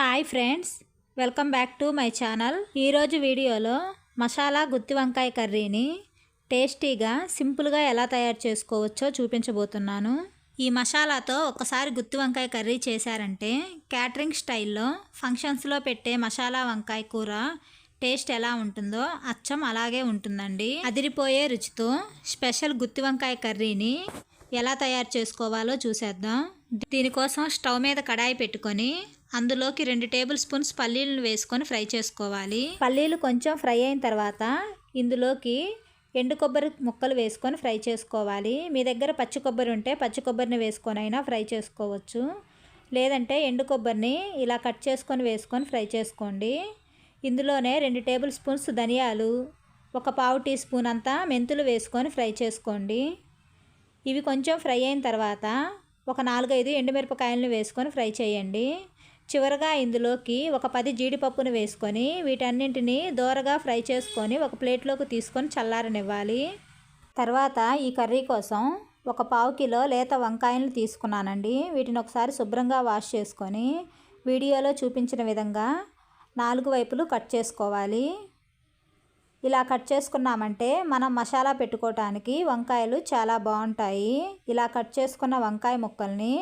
Hi friends welcome back to my channel ఈరోజు వీడియోలో మసాలా గుత్తి వంకాయ కర్రీని టేస్టీగా సింపుల్గా ఎలా తయారు చేసుకోవచ్చో చూపించబోతున్నాను. ఈ మసాలాతో ఒకసారి గుత్తి వంకాయ కర్రీ చేశారంటే క్యాటరింగ్ స్టైల్లో ఫంక్షన్స్లో పెట్టే మసాలా వంకాయ కూర టేస్ట్ ఎలా ఉంటుందో అచ్చం అలాగే ఉంటుందండి. అదిరిపోయే రుచితో స్పెషల్ గుత్తి వంకాయ కర్రీని ఎలా తయారు చేసుకోవాలో చూసేద్దాం. దీనికోసం స్టవ్ మీద కడాయి పెట్టుకొని అందులోకి రెండు టేబుల్ స్పూన్స్ పల్లీలను వేసుకొని ఫ్రై చేసుకోవాలి. పల్లీలు కొంచెం ఫ్రై అయిన తర్వాత ఇందులోకి ఎండు కొబ్బరి ముక్కలు వేసుకొని ఫ్రై చేసుకోవాలి. మీ దగ్గర పచ్చి కొబ్బరి ఉంటే పచ్చి కొబ్బరిని వేసుకొని అయినా ఫ్రై చేసుకోవచ్చు. లేదంటే ఎండు కొబ్బరిని ఇలా కట్ చేసుకొని వేసుకొని ఫ్రై చేసుకోండి. ఇందులోనే రెండు టేబుల్ స్పూన్స్ ధనియాలు ఒక పావు టీ స్పూన్ అంతా మెంతులు వేసుకొని ఫ్రై చేసుకోండి. ఇవి కొంచెం ఫ్రై అయిన తర్వాత ఒక నాలుగైదు ఎండుమిరపకాయలను వేసుకొని ఫ్రై చేయండి. చివరగా ఇందులోకి ఒక పది జీడిపప్పును వేసుకొని వీటన్నింటినీ దోరగా ఫ్రై చేసుకొని ఒక ప్లేట్లోకి తీసుకొని చల్లారనివ్వాలి. తర్వాత ఈ కర్రీ కోసం ఒక పావు కిలో లేత వంకాయలు తీసుకున్నానండి. వీటిని ఒకసారి శుభ్రంగా వాష్ చేసుకొని వీడియోలో చూపించిన విధంగా నాలుగు వైపులు కట్ చేసుకోవాలి. ఇలా కట్ చేసుకున్నామంటే మనం మసాలా పెట్టుకోవటానికి వంకాయలు చాలా బాగుంటాయి. ఇలా కట్ చేసుకున్న వంకాయ ముక్కల్ని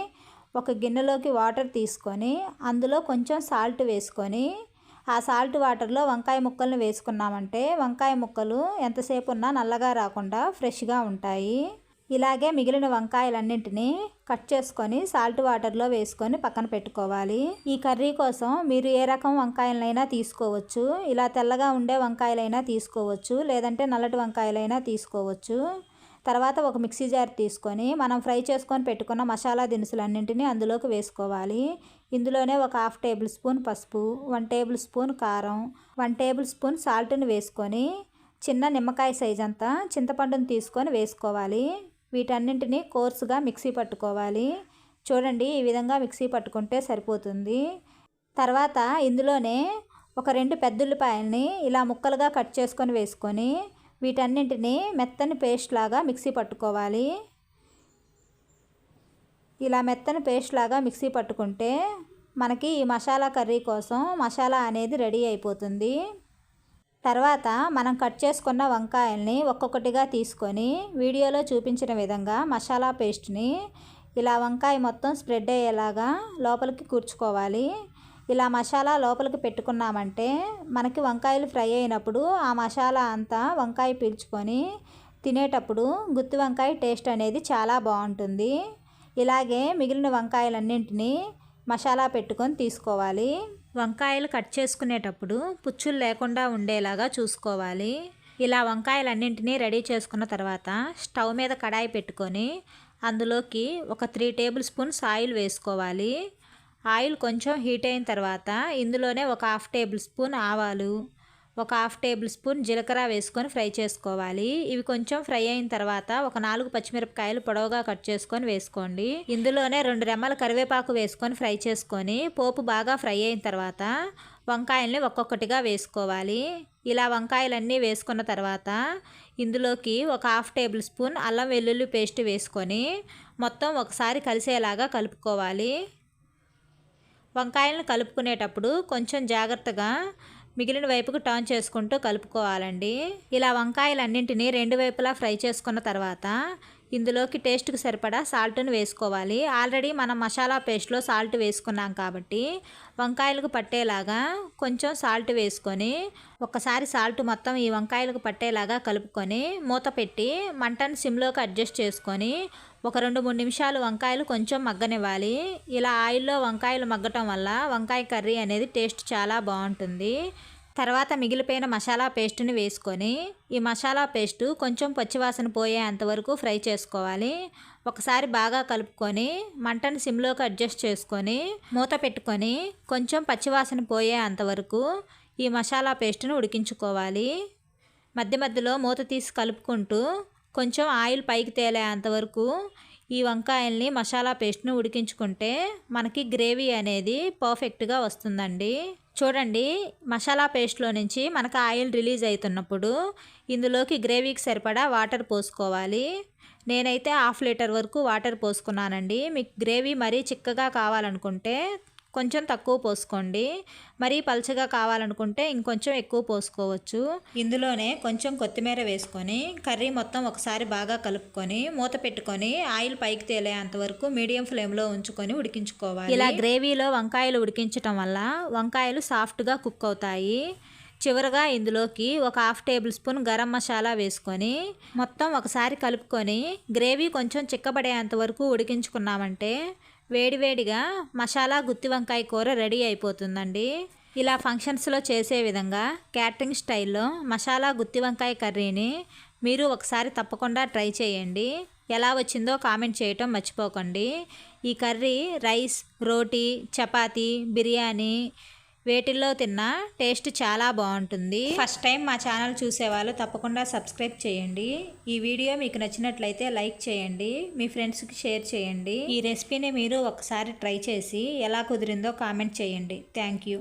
ఒక గిన్నెలోకి వాటర్ తీసుకొని అందులో కొంచెం సాల్ట్ వేసుకొని ఆ సాల్ట్ వాటర్లో వంకాయ ముక్కలను వేసుకున్నామంటే వంకాయ ముక్కలు ఎంతసేపు ఉన్నా నల్లగా రాకుండా ఫ్రెష్గా ఉంటాయి. ఇలాగే మిగిలిన వంకాయలన్నింటినీ కట్ చేసుకొని సాల్ట్ వాటర్లో వేసుకొని పక్కన పెట్టుకోవాలి. ఈ కర్రీ కోసం మీరు ఏ రకం వంకాయలైనా తీసుకోవచ్చు. ఇలా తెల్లగా ఉండే వంకాయలైనా తీసుకోవచ్చు. లేదంటే నల్లటి వంకాయలైనా తీసుకోవచ్చు. తర్వాత ఒక మిక్సీ జార్ తీసుకొని మనం ఫ్రై చేసుకొని పెట్టుకున్న మసాలా దినుసులన్నింటినీ అందులోకి వేసుకోవాలి. ఇందులోనే ఒక హాఫ్ టేబుల్ స్పూన్ పసుపు వన్ టేబుల్ స్పూన్ కారం వన్ టేబుల్ స్పూన్ సాల్ట్ని వేసుకొని చిన్న నిమ్మకాయ సైజ్ అంతా చింతపండుని తీసుకొని వేసుకోవాలి. వీటన్నింటినీ కోర్సుగా మిక్సీ పట్టుకోవాలి. చూడండి ఈ విధంగా మిక్సీ పట్టుకుంటే సరిపోతుంది. తర్వాత ఇందులోనే ఒక రెండు పెద్దుల్లిపాయల్ని ఇలా ముక్కలుగా కట్ చేసుకొని వేసుకొని వీటన్నింటినీ మెత్తని పేస్ట్ లాగా మిక్సీ పట్టుకోవాలి. ఇలా మెత్తని పేస్ట్ లాగా మిక్సీ పట్టుకుంటే మనకి ఈ మసాలా కర్రీ కోసం మసాలా అనేది రెడీ అయిపోతుంది. తర్వాత మనం కట్ చేసుకున్న వంకాయల్ని ఒక్కొక్కటిగా తీసుకొని వీడియోలో చూపించిన విధంగా మసాలా పేస్ట్ని ఇలా వంకాయ మొత్తం స్ప్రెడ్ అయ్యేలాగా లోపలికి కూర్చుకోవాలి. ఇలా మసాలా లోపలికి పెట్టుకున్నామంటే మనకి వంకాయలు ఫ్రై అయినప్పుడు ఆ మసాలా అంతా వంకాయ పీల్చుకొని తినేటప్పుడు గుత్తి వంకాయ టేస్ట్ అనేది చాలా బాగుంటుంది. ఇలాగే మిగిలిన వంకాయలన్నింటినీ మసాలా పెట్టుకొని తీసుకోవాలి. వంకాయలు కట్ చేసుకునేటప్పుడు పుచ్చులు లేకుండా ఉండేలాగా చూసుకోవాలి. ఇలా వంకాయలన్నింటినీ రెడీ చేసుకున్న తర్వాత స్టవ్ మీద కడాయి పెట్టుకొని అందులోకి ఒక త్రీ టేబుల్ స్పూన్స్ ఆయిల్ వేసుకోవాలి. ఆయిల్ కొంచెం హీట్ అయిన తర్వాత ఇందులోనే ఒక హాఫ్ టేబుల్ స్పూన్ ఆవాలు ఒక హాఫ్ టేబుల్ స్పూన్ జీలకర్ర వేసుకొని ఫ్రై చేసుకోవాలి. ఇవి కొంచెం ఫ్రై అయిన తర్వాత ఒక నాలుగు పచ్చిమిరపకాయలు పొడవుగా కట్ చేసుకొని వేసుకోండి. ఇందులోనే రెండు రెమ్మల కరివేపాకు వేసుకొని ఫ్రై చేసుకొని పోపు బాగా ఫ్రై అయిన తర్వాత వంకాయల్ని ఒక్కొక్కటిగా వేసుకోవాలి. ఇలా వంకాయలన్నీ వేసుకున్న తర్వాత ఇందులోకి ఒక హాఫ్ టేబుల్ స్పూన్ అల్లం వెల్లుల్లి పేస్ట్ వేసుకొని మొత్తం ఒకసారి కలిసేలాగా కలుపుకోవాలి. వంకాయలను కలుపుకునేటప్పుడు కొంచెం జాగ్రత్తగా మిగిలిన వైపుకు టర్న్ చేసుకుంటూ కలుపుకోవాలండి. ఇలా వంకాయలన్నింటినీ రెండు వైపులా ఫ్రై చేసుకున్న తర్వాత ఇందులోకి టేస్ట్కి సరిపడా సాల్ట్ని వేసుకోవాలి. ఆల్రెడీ మనం మసాలా పేస్ట్లో సాల్ట్ వేసుకున్నాం కాబట్టి వంకాయలకు పట్టేలాగా కొంచెం సాల్ట్ వేసుకొని ఒకసారి సాల్ట్ మొత్తం ఈ వంకాయలకు పట్టేలాగా కలుపుకొని మూత పెట్టి మంటను సిమ్లోకి అడ్జస్ట్ చేసుకొని ఒక రెండు మూడు నిమిషాలు వంకాయలు కొంచెం మగ్గనివ్వాలి. ఇలా ఆయిల్లో వంకాయలు మగ్గటం వల్ల వంకాయ కర్రీ అనేది టేస్ట్ చాలా బాగుంటుంది. తర్వాత మిగిలిపోయిన మసాలా పేస్ట్ని వేసుకొని ఈ మసాలా పేస్టు కొంచెం పచ్చివాసన పోయేంతవరకు ఫ్రై చేసుకోవాలి. ఒకసారి బాగా కలుపుకొని మంటను సిమ్లోకి అడ్జస్ట్ చేసుకొని మూత పెట్టుకొని కొంచెం పచ్చివాసన పోయే అంతవరకు ఈ మసాలా పేస్ట్ను ఉడికించుకోవాలి. మధ్య మధ్యలో మూత తీసి కలుపుకుంటూ కొంచెం ఆయిల్ పైకి తేలే అంతవరకు ఈ వంకాయల్ని మసాలా పేస్ట్ను ఉడికించుకుంటే మనకి గ్రేవీ అనేది పర్ఫెక్ట్గా వస్తుందండి. చూడండి మసాలా పేస్ట్లో నుంచి మనకు ఆయిల్ రిలీజ్ అవుతున్నప్పుడు ఇందులోకి గ్రేవీకి సరిపడా వాటర్ పోసుకోవాలి. నేనైతే హాఫ్ లీటర్ వరకు వాటర్ పోసుకున్నానండి. మీకు గ్రేవీ మరీ చిక్కగా కావాలనుకుంటే కొంచెం తక్కువ పోసుకోండి. మరీ పల్చగా కావాలనుకుంటే ఇంకొంచెం ఎక్కువ పోసుకోవచ్చు. ఇందులోనే కొంచెం కొత్తిమీర వేసుకొని కర్రీ మొత్తం ఒకసారి బాగా కలుపుకొని మూత పెట్టుకొని ఆయిల్ పైకి తేలేంత వరకు మీడియం ఫ్లేమ్లో ఉంచుకొని ఉడికించుకోవాలి. ఇలా గ్రేవీలో వంకాయలు ఉడికించటం వల్ల వంకాయలు సాఫ్ట్గా కుక్ అవుతాయి. చివరగా ఇందులోకి ఒక half tablespoon garam masala వేసుకొని మొత్తం ఒకసారి కలుపుకొని గ్రేవీ కొంచెం చిక్కబడేంత వరకు ఉడికించుకున్నామంటే వేడివేడిగా మసాలా గుత్తి వంకాయ కూర రెడీ అయిపోతుందండి. ఇలా ఫంక్షన్స్లో చేసే విధంగా క్యాటరింగ్ స్టైల్లో మసాలా గుత్తి వంకాయ కర్రీని మీరు ఒకసారి తప్పకుండా ట్రై చేయండి. ఎలా వచ్చిందో కామెంట్ చేయటం మర్చిపోకండి. ఈ కర్రీ రైస్ రోటీ చపాతీ బిర్యానీ వేటిల్లో తిన్నా టేస్ట్ చాలా బాగుంటుంది. ఫస్ట్ టైం మా ఛానల్ చూసేవాళ్ళు తప్పకుండా సబ్స్క్రైబ్ చేయండి. ఈ వీడియో మీకు నచ్చినట్లయితే లైక్ చేయండి. మీ ఫ్రెండ్స్కి షేర్ చేయండి. ఈ రెసిపీని మీరు ఒకసారి ట్రై చేసి ఎలా కుదిరిందో కామెంట్ చేయండి. Thank you.